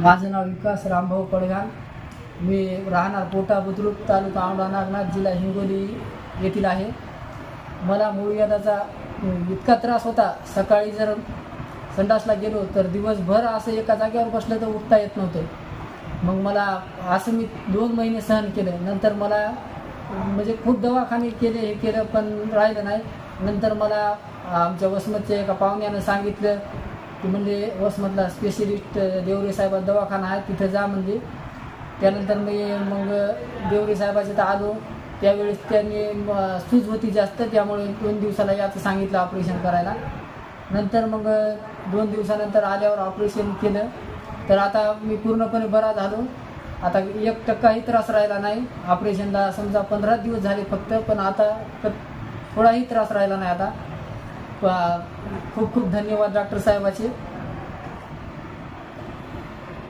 माझं नाव विकास रामभाऊ पडगाण मी राहणार पोटा बुद्रुक तालुका औंढा नागनाथ जिल्हा हिंगोली येथील आहे. मला मूळव्याधाचा इतका त्रास होता. सकाळी जर संडासला गेलो तर दिवसभर असं एका जागेवर बसलं तर उठता येत नव्हतं. मग मला असं मी दोन महिने सहन केलं. नंतर मला म्हणजे खूप दवाखाने केले हे केलं पण राहिलं नाही. नंतर मला आमच्या वसमतच्या एका पाहुण्यानं सांगितलं ती म्हणजे वसमधला स्पेशलिस्ट देवरे साहेबा दवाखाना आहे तिथं जा म्हणजे. त्यानंतर मी मग देवरे साहेबाच्या तर आलो. त्यावेळेस त्यांनी सूज होती जास्त त्यामुळे दोन दिवसाला याचं सांगितलं ऑपरेशन करायला. नंतर मग दोन दिवसानंतर आल्यावर ऑपरेशन केलं. तर आता मी पूर्णपणे बरा झालो. आता एक टक्काही त्रास राहिला नाही. ऑपरेशनला समजा पंधरा दिवस झाले फक्त पण आता थोडाही त्रास राहिला नाही आता. खूप खूप धन्यवाद डॉक्टर साहेबाचे.